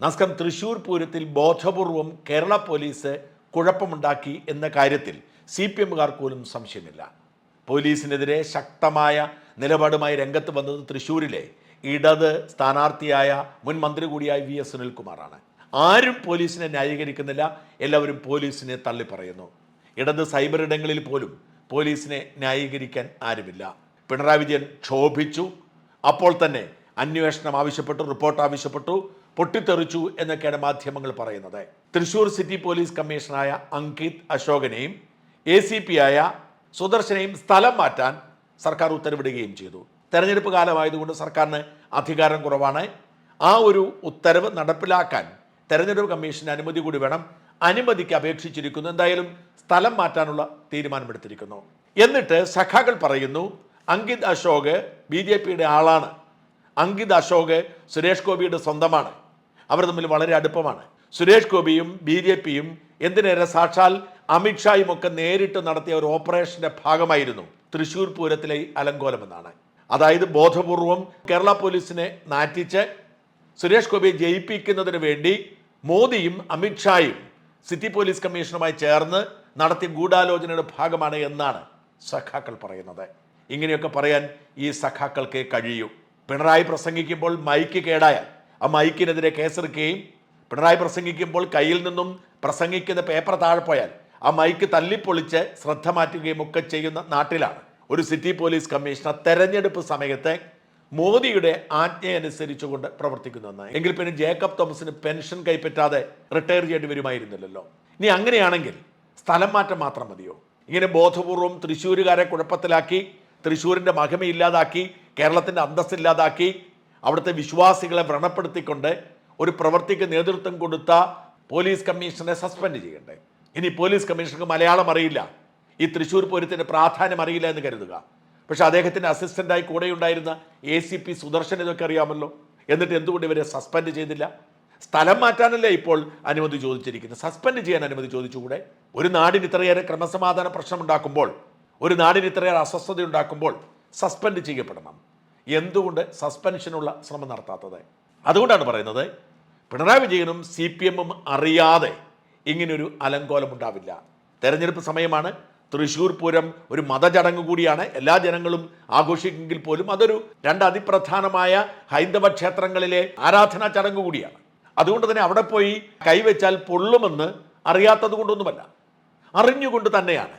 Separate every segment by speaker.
Speaker 1: നമസ്കാരം തൃശൂർ പൂരത്തിൽ ബോധപൂർവം കേരള പോലീസ് കുഴപ്പമുണ്ടാക്കി എന്ന കാര്യത്തിൽ സി പി എമ്മുകാർക്ക് പോലും സംശയമില്ല. പോലീസിനെതിരെ ശക്തമായ നിലപാടുമായി രംഗത്ത് വന്നത് തൃശ്ശൂരിലെ ഇടത് സ്ഥാനാർത്ഥിയായ മുൻ മന്ത്രി കൂടിയായ വി എസ് സുനിൽകുമാറാണ്. ആരും പോലീസിനെ ന്യായീകരിക്കുന്നില്ല എല്ലാവരും പോലീസിനെ തള്ളിപ്പറയുന്നു. ഇടത് സൈബർ ഇടങ്ങളിൽ പോലും പോലീസിനെ ന്യായീകരിക്കാൻ ആരുമില്ല. പിണറായി വിജയൻ ക്ഷോഭിച്ചു. അപ്പോൾ തന്നെ അന്വേഷണം ആവശ്യപ്പെട്ടു റിപ്പോർട്ട് ആവശ്യപ്പെട്ടു. പൊട്ടിത്തെറിച്ചു എന്നൊക്കെയാണ് മാധ്യമങ്ങൾ പറയുന്നത്. തൃശൂർ സിറ്റി പോലീസ് കമ്മീഷണറായ അങ്കിത് അശോകനെയും എ സി പി ആയ സുദർശനെയും സ്ഥലം മാറ്റാൻ സർക്കാർ ഉത്തരവിടുകയും ചെയ്തു. തെരഞ്ഞെടുപ്പ് കാലമായതുകൊണ്ട് സർക്കാരിന് അധികാരം കുറവാണ്. ആ ഒരു ഉത്തരവ് നടപ്പിലാക്കാൻ തെരഞ്ഞെടുപ്പ് കമ്മീഷന് അനുമതി കൂടി വേണം. അനുമതിക്ക് അപേക്ഷിച്ചിരിക്കുന്നു. എന്തായാലും സ്ഥലം മാറ്റാനുള്ള തീരുമാനമെടുത്തിരിക്കുന്നു. എന്നിട്ട് സഖാക്കൾ പറയുന്നു അങ്കിത് അശോക് ബി ജെ പിയുടെ ആളാണ്. അങ്കിത് അശോക് സുരേഷ് ഗോപിയുടെ സ്വന്തമാണ്. അവർ തമ്മിൽ വളരെ അടുപ്പമാണ്. സുരേഷ് ഗോപിയും ബി ജെ പിയും എന്തിനേറെ സാക്ഷാൽ അമിത്ഷായും ഒക്കെ നേരിട്ട് നടത്തിയ ഒരു ഓപ്പറേഷന്റെ ഭാഗമായിരുന്നു. തൃശൂർ പൂരത്തിലെ അലങ്കോലം എന്നാണ്. അതായത് ബോധപൂർവം കേരള പോലീസിനെ നാറ്റിച്ച് സുരേഷ് ഗോപിയെ ജയിപ്പിക്കുന്നതിന് വേണ്ടി മോദിയും അമിത്ഷായും സിറ്റി പോലീസ് കമ്മീഷണറുമായി ചേർന്ന് നടത്തിയ ഗൂഢാലോചനയുടെ ഭാഗമാണ് എന്നാണ് സഖാക്കൾ പറയുന്നത്. ഇങ്ങനെയൊക്കെ പറയാൻ ഈ സഖാക്കൾക്ക് കഴിയൂ. പിണറായി പ്രസംഗിക്കുമ്പോൾ മൈക്ക് കേടായാൽ ആ മൈക്കിനെതിരെ കേസെടുക്കുകയും പിണറായി പ്രസംഗിക്കുമ്പോൾ കയ്യിൽ നിന്നും പ്രസംഗിക്കുന്ന പേപ്പർ താഴെ പോയാൽ ആ മൈക്ക് തല്ലിപ്പൊളിച്ച് ശ്രദ്ധ മാറ്റുകയും ഒക്കെ ചെയ്യുന്ന നാട്ടിലാണ്. ഒരു സിറ്റി പോലീസ് കമ്മീഷണർ തെരഞ്ഞെടുപ്പ് സമയത്തെ മോദിയുടെ ആജ്ഞയനുസരിച്ചുകൊണ്ട് പ്രവർത്തിക്കുന്നുവെന്ന് എങ്കിൽ പിന്നെ ജേക്കബ് തോമസിന് പെൻഷൻ കൈപ്പറ്റാതെ റിട്ടയർ ചെയ്യേണ്ടി വരുമായിരുന്നില്ലല്ലോ. ഇനി അങ്ങനെയാണെങ്കിൽ സ്ഥലം മാറ്റം മാത്രം മതിയോ? ഇങ്ങനെ ബോധപൂർവം തൃശ്ശൂരുകാരെ കുഴപ്പത്തിലാക്കി തൃശ്ശൂരിന്റെ മഹിമ ഇല്ലാതാക്കി കേരളത്തിന്റെ അന്തസ്സില്ലാതാക്കി അവിടുത്തെ വിശ്വാസികളെ വ്രണപ്പെടുത്തിക്കൊണ്ട് ഒരു പ്രവൃത്തിക്ക് നേതൃത്വം കൊടുത്ത പോലീസ് കമ്മീഷനെ സസ്പെൻഡ് ചെയ്യണ്ടേ? ഇനി പോലീസ് കമ്മീഷണർക്ക് മലയാളം അറിയില്ല. ഈ തൃശ്ശൂർ പൂരത്തിന്റെ പ്രാധാന്യം അറിയില്ല എന്ന് കരുതുക. പക്ഷെ അദ്ദേഹത്തിന്റെ അസിസ്റ്റന്റായി കൂടെയുണ്ടായിരുന്ന എ സി പി സുദർശൻ ഇതൊക്കെ അറിയാമല്ലോ. എന്നിട്ട് എന്തുകൊണ്ട് ഇവരെ സസ്പെൻഡ് ചെയ്തില്ല? സ്ഥലം മാറ്റാനല്ലേ ഇപ്പോൾ അനുമതി ചോദിച്ചിരിക്കുന്നത്? സസ്പെൻഡ് ചെയ്യാൻ അനുമതി ചോദിച്ചുകൂടെ? ഒരു നാടിന് ഇത്രയേറെ ക്രമസമാധാന പ്രശ്നമുണ്ടാക്കുമ്പോൾ ഒരു നാടിന് ഇത്രയേറെ അസ്വസ്ഥത ഉണ്ടാക്കുമ്പോൾ സസ്പെൻഡ് ചെയ്യപ്പെടണം. എന്തുകൊണ്ട് സസ്പെൻഷനുള്ള ശ്രമം നടത്താത്തത്? അതുകൊണ്ടാണ് പറയുന്നത് പിണറായി വിജയനും സി പി എമ്മും അറിയാതെ ഇങ്ങനൊരു അലങ്കോലം ഉണ്ടാവില്ല. തെരഞ്ഞെടുപ്പ് സമയമാണ് തൃശ്ശൂർ പൂരം ഒരു മതചടങ്ങ് കൂടിയാണ് എല്ലാ ജനങ്ങളും ആഘോഷിക്കുമെങ്കിൽ പോലും അതൊരു രണ്ട് അതിപ്രധാനമായ ഹൈന്ദവ ക്ഷേത്രങ്ങളിലെ ആരാധനാ ചടങ്ങ് കൂടിയാണ്. അതുകൊണ്ട് തന്നെ അവിടെ പോയി കൈവച്ചാൽ പൊള്ളുമെന്ന് അറിയാത്തത് കൊണ്ടൊന്നുമല്ല. അറിഞ്ഞുകൊണ്ട് തന്നെയാണ്.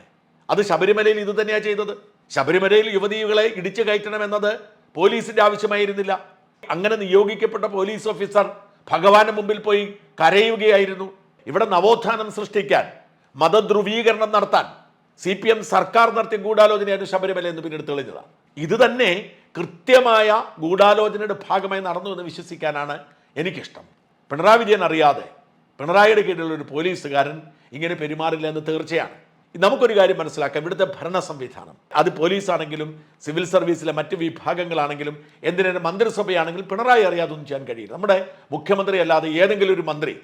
Speaker 1: അത് ശബരിമലയിൽ ഇത് തന്നെയാണ് ചെയ്തത്. ശബരിമലയിൽ യുവതികളെ ഇടിച്ചു കയറ്റണമെന്നത് പോലീസിന്റെ ആവശ്യമായിരുന്നില്ല. അങ്ങനെ നിയോഗിക്കപ്പെട്ട പോലീസ് ഓഫീസർ ഭഗവാന്റെ മുമ്പിൽ പോയി കരയുകയായിരുന്നു. ഇവിടെ നവോത്ഥാനം സൃഷ്ടിക്കാൻ മതധ്രുവീകരണം നടത്താൻ സി പി എം സർക്കാർ നടത്തിയ ഗൂഢാലോചനയാണ് ശബരിമല എന്ന് പിന്നീട് തെളിഞ്ഞതാണ്. ഇത് തന്നെ കൃത്യമായ ഗൂഢാലോചനയുടെ ഭാഗമായി നടന്നു എന്ന് വിശ്വസിക്കാനാണ് എനിക്കിഷ്ടം. പിണറായി വിജയൻ അറിയാതെ പിണറായിയുടെ കീഴിലുള്ള ഒരു പോലീസുകാരൻ ഇങ്ങനെ പെരുമാറില്ല എന്ന് തീർച്ചയാണ്. നമുക്കൊരു കാര്യം മനസ്സിലാക്കാം. ഇവിടുത്തെ ഭരണ സംവിധാനം അത് പോലീസാണെങ്കിലും സിവിൽ സർവീസിലെ മറ്റ് വിഭാഗങ്ങളാണെങ്കിലും എന്തിനേറെ മന്ത്രിസഭയാണെങ്കിലും പിണറായി അറിയാതെ ഒന്നും ചെയ്യാൻ കഴിയില്ല. നമ്മുടെ മുഖ്യമന്ത്രി അല്ലാതെ ഏതെങ്കിലും ഒരു മന്ത്രി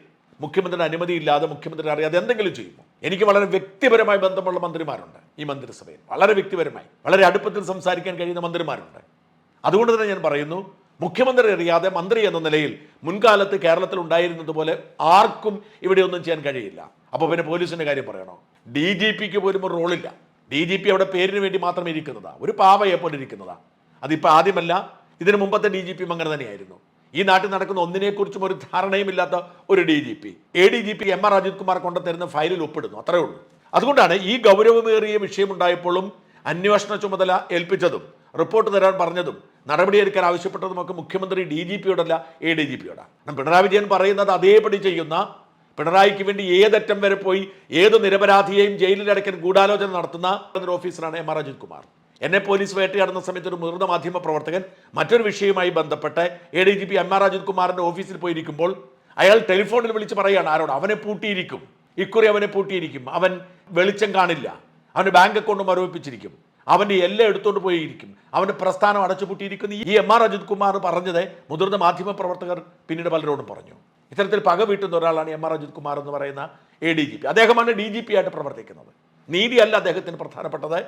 Speaker 1: മുഖ്യമന്ത്രിയുടെ അനുമതി ഇല്ലാതെ മുഖ്യമന്ത്രി അറിയാതെ എന്തെങ്കിലും ചെയ്യുമോ? എനിക്ക് വളരെ വ്യക്തിപരമായി ബന്ധമുള്ള മന്ത്രിമാരുണ്ട് ഈ മന്ത്രിസഭയിൽ. വളരെ വ്യക്തിപരമായി. വളരെ അടുപ്പത്തിൽ സംസാരിക്കാൻ കഴിയുന്ന മന്ത്രിമാരുണ്ട്. അതുകൊണ്ട് തന്നെ ഞാൻ പറയുന്നു മുഖ്യമന്ത്രി അറിയാതെ മന്ത്രി എന്ന നിലയിൽ മുൻകാലത്ത് കേരളത്തിൽ ഉണ്ടായിരുന്നതുപോലെ ആർക്കും ഇവിടെ ഒന്നും ചെയ്യാൻ കഴിയില്ല. അപ്പോൾ പിന്നെ പോലീസിന്റെ കാര്യം പറയണോ? ഡി ജി പിക്ക് പോലും ഒരു റോളില്ല. ഡി ജി പി അവിടെ പേരിന് വേണ്ടി മാത്രമേ ഇരിക്കുന്നതാ. ഒരു പാവയെ പോലെ ഇരിക്കുന്നതാ. അതിപ്പോൾ ആദ്യമല്ല ഇതിനു മുമ്പത്തെ ഡി ജി പിയും അങ്ങനെ തന്നെയായിരുന്നു. ഈ നാട്ടിൽ നടക്കുന്ന ഒന്നിനെക്കുറിച്ചും ഒരു ധാരണയും ഇല്ലാത്ത ഒരു D G P. A D G P M R Ajith Kumar കൊണ്ടുതരുന്ന ഫയലിൽ ഒപ്പിടുന്നു. അത്രേ ഉള്ളൂ. അതുകൊണ്ടാണ് ഈ ഗൗരവമേറിയ വിഷയമുണ്ടായപ്പോഴും അന്വേഷണ ചുമതല ഏൽപ്പിച്ചതും റിപ്പോർട്ട് തരാൻ പറഞ്ഞതും നടപടിയെടുക്കാൻ ആവശ്യപ്പെട്ടതുമൊക്കെ മുഖ്യമന്ത്രി ഡി ജി പിയോടല്ല എ ഡി ജി പിയോടാണ് പിണറായി വിജയൻ പറയുന്നത് അതേപടി ചെയ്യുന്ന പിണറായിക്ക് വേണ്ടി ഏതറ്റം വരെ പോയി ഏത് നിരപരാധിയെയും ജയിലിലടക്കാൻ ഗൂഢാലോചന നടത്തുന്ന ഒരു ഓഫീസറാണ് എം ആർ അജിത് കുമാർ. എന്നെ പോലീസ് വേട്ടയാടുന്ന സമയത്ത് ഒരു മുതിർന്ന മാധ്യമ പ്രവർത്തകൻ മറ്റൊരു വിഷയവുമായി ബന്ധപ്പെട്ട് A D G P M R Ajith കുമാറിന്റെ ഓഫീസിൽ പോയിരിക്കുമ്പോൾ അയാൾ ടെലിഫോണിൽ വിളിച്ച് പറയുകയാണ് ആരോട്? അവനെ പൂട്ടിയിരിക്കും. ഇക്കുറി അവനെ പൂട്ടിയിരിക്കും. അവൻ വെളിച്ചം കാണില്ല. അവന്റെ ബാങ്ക് അക്കൗണ്ട് മരവിപ്പിച്ചിരിക്കും. അവന്റെ എല്ലാം എടുത്തുകൊണ്ട് പോയിരിക്കും. അവന്റെ പ്രസ്ഥാനം അടച്ചുപൂട്ടിയിരിക്കുന്ന. ഈ എം ആർ അജിത് കുമാർ പറഞ്ഞത് മുതിർന്ന മാധ്യമ പ്രവർത്തകർ പിന്നീട് പലരോടും പറഞ്ഞു. ഇത്തരത്തിൽ പക വീട്ടുന്ന ഒരാളാണ് എം ആർ അജിത് കുമാർ എന്ന് പറയുന്ന എ ഡി ജി പി അദ്ദേഹമാണ് ഡി ജി പി ആയിട്ട് പ്രവർത്തിക്കുന്നത്. നീതിയല്ല അദ്ദേഹത്തിന് പ്രധാനപ്പെട്ടത്.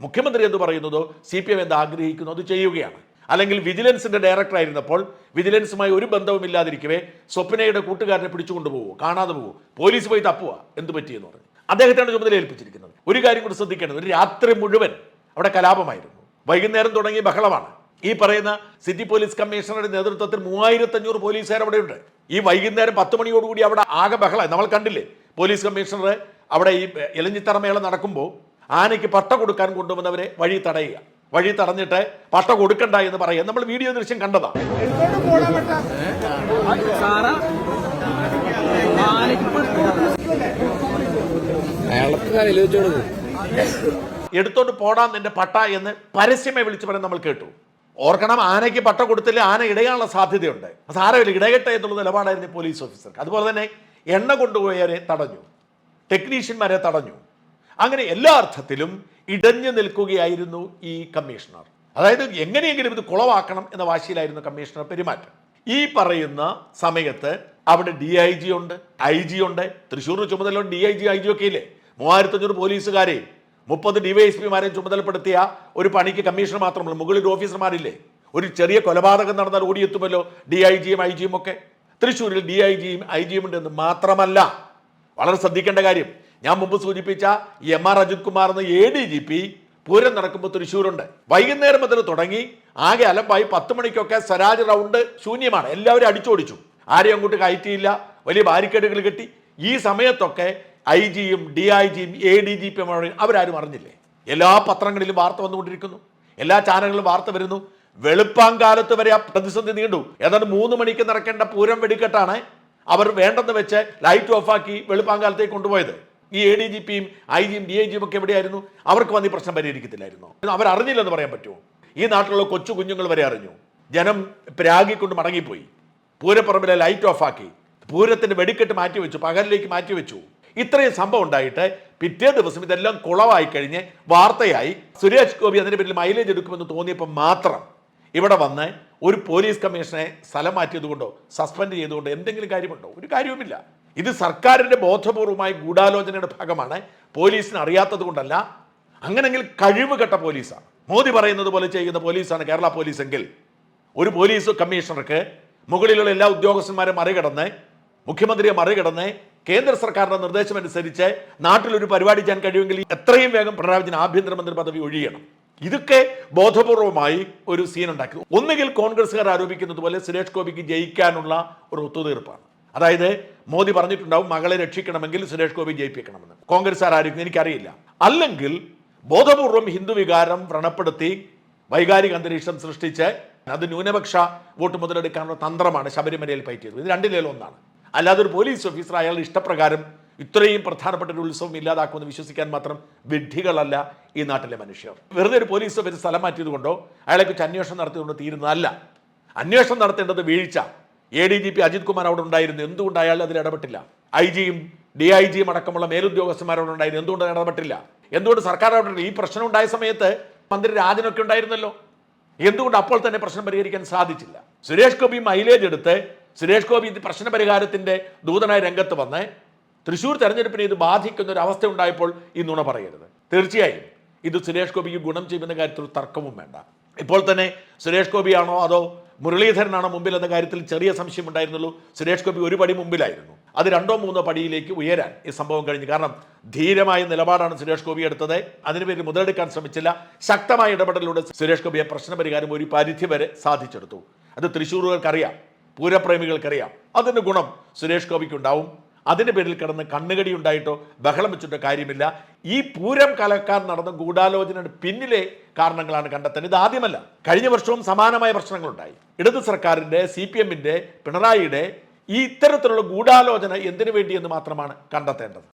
Speaker 1: മുഖ്യമന്ത്രി എന്ന് പറയുന്നതോ സി പി എം എന്ത് ആഗ്രഹിക്കുന്നു അത് ചെയ്യുകയാണ്. അല്ലെങ്കിൽ വിജിലൻസിന്റെ ഡയറക്ടർ ആയിരുന്നപ്പോൾ വിജിലൻസുമായി ഒരു ബന്ധവുമില്ലാതിരിക്കവേ സ്വപ്നയുടെ കൂട്ടുകാരനെ പിടിച്ചുകൊണ്ട് പോകുമോ കാണാതെ പോകുമോ പോലീസ് പോയി തപ്പുക എന്ത് പറ്റിയെന്ന് പറഞ്ഞു. അദ്ദേഹത്തെയാണ് ചുമതല ഏൽപ്പിച്ചിരിക്കുന്നത്. ഒരു കാര്യം കൂടി ശ്രദ്ധിക്കേണ്ടത് ഒരു രാത്രി മുഴുവൻ അവിടെ കലാപമായിരുന്നു. വൈകുന്നേരം തുടങ്ങി ബഹളമാണ്. ഈ പറയുന്ന സിറ്റി പോലീസ് കമ്മീഷണറുടെ നേതൃത്വത്തിൽ മൂവായിരത്തി അഞ്ഞൂറ് പോലീസുകാർ അവിടെയുണ്ട്. ഈ വൈകുന്നേരം പത്ത് മണിയോടുകൂടി അവിടെ ആകെ ബഹളം നമ്മൾ കണ്ടില്ലേ? പോലീസ് കമ്മീഷണർ അവിടെ ഈ ഇലഞ്ഞിത്തറ മേള നടക്കുമ്പോൾ ആനയ്ക്ക് പട്ട കൊടുക്കാൻ കൊണ്ടുവന്നവരെ വഴി തടയുക. വഴി തടഞ്ഞിട്ട് പട്ട കൊടുക്കണ്ട എന്ന് പറയുക. നമ്മൾ വീഡിയോ ദൃശ്യം കണ്ടതാ. എടുത്തോണ്ട് പോടാൻ നിന്റെ പട്ട എന്ന് പരസ്യമായി വിളിച്ചു പറയാൻ നമ്മൾ കേട്ടു. ഓർക്കണം ആനയ്ക്ക് പട്ട കൊടുത്തില്ല ആന ഇടയാനുള്ള സാധ്യതയുണ്ട്. സാരമില്ല ഇടയട്ടെ എന്നുള്ള നിലപാടായിരുന്നു പോലീസ് ഓഫീസർക്ക്. അതുപോലെ തന്നെ എണ്ണ കൊണ്ടുപോയവരെ തടഞ്ഞു. ടെക്നീഷ്യന്മാരെ തടഞ്ഞു. അങ്ങനെ എല്ലാ അർത്ഥത്തിലും ഇടഞ്ഞു നിൽക്കുകയായിരുന്നു ഈ കമ്മീഷണർ. അതായത് എങ്ങനെയെങ്കിലും ഇത് കുളവാക്കണം എന്ന വാശിയിലായിരുന്നു കമ്മീഷണർ പെരുമാറ്റം. ഈ പറയുന്ന സമയത്ത് അവിടെ ഡി ഐ ജി ഉണ്ട് ഐ ജി ഉണ്ട് തൃശ്ശൂർ ചുമതല D I G I G ഒക്കെ ഇല്ലേ? മൂവായിരത്തഞ്ഞൂറ് പോലീസുകാരെയും മുപ്പത് ഡിവൈഎസ്പിമാരെ ചുമതലപ്പെടുത്തിയ ഒരു പണിക്ക് കമ്മീഷണർ മാത്രമല്ല മുകളിൽ ഓഫീസർമാരില്ലേ? ഒരു ചെറിയ കൊലപാതകം നടന്നാൽ ഓടിയെത്തുമല്ലോ ഡി ഐ ജിയും ഐ ജിയും ഒക്കെ? തൃശ്ശൂരിൽ ഡി ഐ ജിയും ഐ ജിയും ഉണ്ടെന്ന് മാത്രമല്ല. വളരെ ശ്രദ്ധിക്കേണ്ട കാര്യം ഞാൻ മുമ്പ് സൂചിപ്പിച്ച എം ആർ അജിത് കുമാർ എന്ന A D G P Pooram നടക്കുമ്പോൾ തൃശ്ശൂരുണ്ട്. വൈകുന്നേരം മുതൽ തുടങ്ങി ആകെ അലമ്പായി പത്ത് മണിക്കൊക്കെ സ്വരാജ് റൗണ്ട് ശൂന്യമാണ്. എല്ലാവരും അടിച്ചോടിച്ചു. ആരെയും അങ്ങോട്ട് കയറ്റിയില്ല. വലിയ ബാരിക്കേഡുകൾ കെട്ടി. ഈ സമയത്തൊക്കെ ഐ ജിയും ഡി ഐ ജിയും എ ഡി ജി പി അവരാരും അറിഞ്ഞില്ലേ? എല്ലാ പത്രങ്ങളിലും വാർത്ത വന്നുകൊണ്ടിരിക്കുന്നു. എല്ലാ ചാനലുകളിലും വാർത്ത വരുന്നു. വെളുപ്പാങ്കാലത്ത് വരെ ആ പ്രതിസന്ധി നീണ്ടു. ഏതാണ്ട് മൂന്ന് മണിക്ക് നടക്കേണ്ട പൂരം വെടിക്കെട്ടാണ് അവർ വേണ്ടെന്ന് വെച്ച് ലൈറ്റ് ഓഫാക്കി വെളുപ്പാങ്കാലത്തേക്ക് കൊണ്ടുപോയത്. ഈ എ ഡി ജി പിയും ഐ ജിയും ഡി ഐ ജിയും ഒക്കെ എവിടെയായിരുന്നു? അവർക്ക് വന്ന് ഈ പ്രശ്നം പരിഹരിക്കത്തില്ലായിരുന്നു? അവർ അറിഞ്ഞില്ലെന്ന് പറയാൻ പറ്റുമോ? ഈ നാട്ടിലുള്ള കൊച്ചു കുഞ്ഞുങ്ങൾ വരെ അറിഞ്ഞു. ജനം പ്രാഗിക്കൊണ്ട് മടങ്ങിപ്പോയി. പൂരപ്പറമ്പിലെ ലൈറ്റ് ഓഫാക്കി. പൂരത്തിന്റെ വെടിക്കെട്ട് മാറ്റിവെച്ചു. പകലിലേക്ക് മാറ്റിവെച്ചു. ഇത്രയും സംഭവം ഉണ്ടായിട്ട് പിറ്റേ ദിവസം ഇതെല്ലാം കുളമായി കഴിഞ്ഞ് വാർത്തയായി. സുരേഷ് ഗോപി അതിന്റെ പേരിൽ മൈലേജ് എടുക്കുമെന്ന് തോന്നിയപ്പോൾ മാത്രം ഇവിടെ വന്ന് ഒരു പോലീസ് കമ്മീഷനെ സ്ഥലം മാറ്റിയതുകൊണ്ടോ സസ്പെൻഡ് ചെയ്തുകൊണ്ടോ എന്തെങ്കിലും കാര്യമുണ്ടോ? ഒരു കാര്യവുമില്ല. ഇത് സർക്കാരിന്റെ ബോധപൂർവമായ ഗൂഢാലോചനയുടെ ഭാഗമാണ്. പോലീസിന് അറിയാത്തത് കൊണ്ടല്ല. അങ്ങനെങ്കിൽ കഴിവ് കെട്ട പോലീസാണ്. മോദി പറയുന്നത് പോലെ ചെയ്യുന്ന പോലീസാണ് കേരള പോലീസെങ്കിൽ ഒരു പോലീസ് കമ്മീഷണർക്ക് മുകളിലുള്ള എല്ലാ ഉദ്യോഗസ്ഥന്മാരെ മറികടന്ന് മുഖ്യമന്ത്രിയെ മറികടന്ന് കേന്ദ്ര സർക്കാരിന്റെ നിർദ്ദേശം അനുസരിച്ച് നാട്ടിലൊരു പരിപാടി ചെയ്യാൻ കഴിയുമെങ്കിൽ എത്രയും വേഗം പിണറായി വിജയൻ ആഭ്യന്തരമന്ത്രി പദവി ഒഴിയണം. ഇതൊക്കെ ബോധപൂർവമായി ഒരു സീൻ ഉണ്ടാക്കി. ഒന്നുകിൽ കോൺഗ്രസ്സുകാർ ആരോപിക്കുന്നത് പോലെ സുരേഷ് ഗോപിക്ക് ജയിക്കാനുള്ള ഒരു ഒത്തുതീർപ്പാണ്. അതായത് മോദി പറഞ്ഞിട്ടുണ്ടാവും മകളെ രക്ഷിക്കണമെങ്കിൽ സുരേഷ് ഗോപി ജയിപ്പിക്കണമെന്ന്. കോൺഗ്രസ്സുകാർ ആരോപിക്കുന്നത് എനിക്കറിയില്ല. അല്ലെങ്കിൽ ബോധപൂർവം ഹിന്ദു വികാരം വ്രണപ്പെടുത്തി വൈകാരിക അന്തരീക്ഷം സൃഷ്ടിച്ച് അത് ന്യൂനപക്ഷ വോട്ട് മുതലെടുക്കാനുള്ള തന്ത്രമാണ് ശബരിമലയിൽ പയറ്റിയത് ഇത് രണ്ടിലേലും ഒന്നാണ് അല്ലാതെ ഒരു പോലീസ് ഓഫീസർ അയാളുടെ ഇഷ്ടപ്രകാരം ഇത്രയും പ്രധാനപ്പെട്ട ഒരു ഉത്സവം ഇല്ലാതാക്കുമെന്ന് വിശ്വസിക്കാൻ മാത്രം വിഡ്ഢികളല്ല ഈ നാട്ടിലെ മനുഷ്യർ. വെറുതെ ഒരു പോലീസ് ഓഫീസർ സ്ഥലം മാറ്റിയത് കൊണ്ടോ അയാളെ കുറിച്ച് അന്വേഷണം നടത്തിയതുകൊണ്ടോ തീരുന്നതല്ല. അന്വേഷണം നടത്തേണ്ടത് വീഴ്ച. A D G P Ajith Kumar അവിടെ ഉണ്ടായിരുന്നു. എന്തുകൊണ്ട് അയാൾ അതിൽ ഇടപെട്ടില്ല? ഐ ജിയും ഡി ഐ ജിയും അടക്കമുള്ള മേലുദ്യോഗസ്ഥന്മാരോട് ഉണ്ടായിരുന്നു. എന്തുകൊണ്ട് ഇടപെട്ടില്ല? എന്തുകൊണ്ട് സർക്കാർ അവിടെ ഈ പ്രശ്നം ഉണ്ടായ സമയത്ത് മന്ത്രി രാജനൊക്കെ ഉണ്ടായിരുന്നല്ലോ. എന്തുകൊണ്ട് അപ്പോൾ തന്നെ പ്രശ്നം പരിഹരിക്കാൻ സാധിച്ചില്ല? സുരേഷ് ഗോപി മൈലേജ് എടുത്ത് സുരേഷ് ഗോപി ഇത് പ്രശ്ന ദൂതനായി രംഗത്ത് വന്ന്. തൃശൂർ തെരഞ്ഞെടുപ്പിനെ ഇത് ബാധിക്കുന്ന ഒരു അവസ്ഥ ഉണ്ടായപ്പോൾ ഈ നുണ പറയരുത്. തീർച്ചയായും ഇത് സുരേഷ് ഗോപിക്ക് ഗുണം ചെയ്യുന്ന കാര്യത്തിൽ തർക്കവും വേണ്ട. ഇപ്പോൾ തന്നെ സുരേഷ് ഗോപിയാണോ അതോ മുരളീധരനാണോ മുമ്പിൽ എന്ന കാര്യത്തിൽ ചെറിയ സംശയം ഉണ്ടായിരുന്നുള്ളൂ. സുരേഷ് ഗോപി ഒരു പടി മുമ്പിലായിരുന്നു. അത് രണ്ടോ മൂന്നോ പടിയിലേക്ക് ഉയരാൻ ഈ സംഭവം കഴിഞ്ഞു. കാരണം ധീരമായ നിലപാടാണ് സുരേഷ് ഗോപി എടുത്തത്. അതിനു പേര് മുതലെടുക്കാൻ ശ്രമിച്ചില്ല. ശക്തമായ ഇടപെടലിലൂടെ സുരേഷ് ഗോപിയെ പ്രശ്നപരിഹാരം ഒരു പരിധി വരെ സാധിച്ചെടുത്തു. അത് തൃശ്ശൂറുകൾക്കറിയാം പൂരപ്രേമികൾക്കറിയാം. അതിന്റെ ഗുണം സുരേഷ് ഗോപിക്ക് ഉണ്ടാവും അതിന്റെ പേരിൽ കിടന്ന് കണ്ണുകടി ഉണ്ടായിട്ടോ ബഹളം വെച്ചിട്ടോ കാര്യമില്ല. ഈ പൂരം കലക്കാൻ നടന്ന ഗൂഢാലോചനയുടെ പിന്നിലെ കാരണങ്ങളാണ് കണ്ടെത്തുന്നത് ഇത് ആദ്യമല്ല. കഴിഞ്ഞ വർഷവും സമാനമായ പ്രശ്നങ്ങളുണ്ടായി. ഇടത് സർക്കാരിന്റെ സി പി എമ്മിന്റെ പിണറായിയുടെ ഈ ഇത്തരത്തിലുള്ള ഗൂഢാലോചന എന്തിനു വേണ്ടിയെന്ന് മാത്രമാണ് കണ്ടെത്തേണ്ടത്?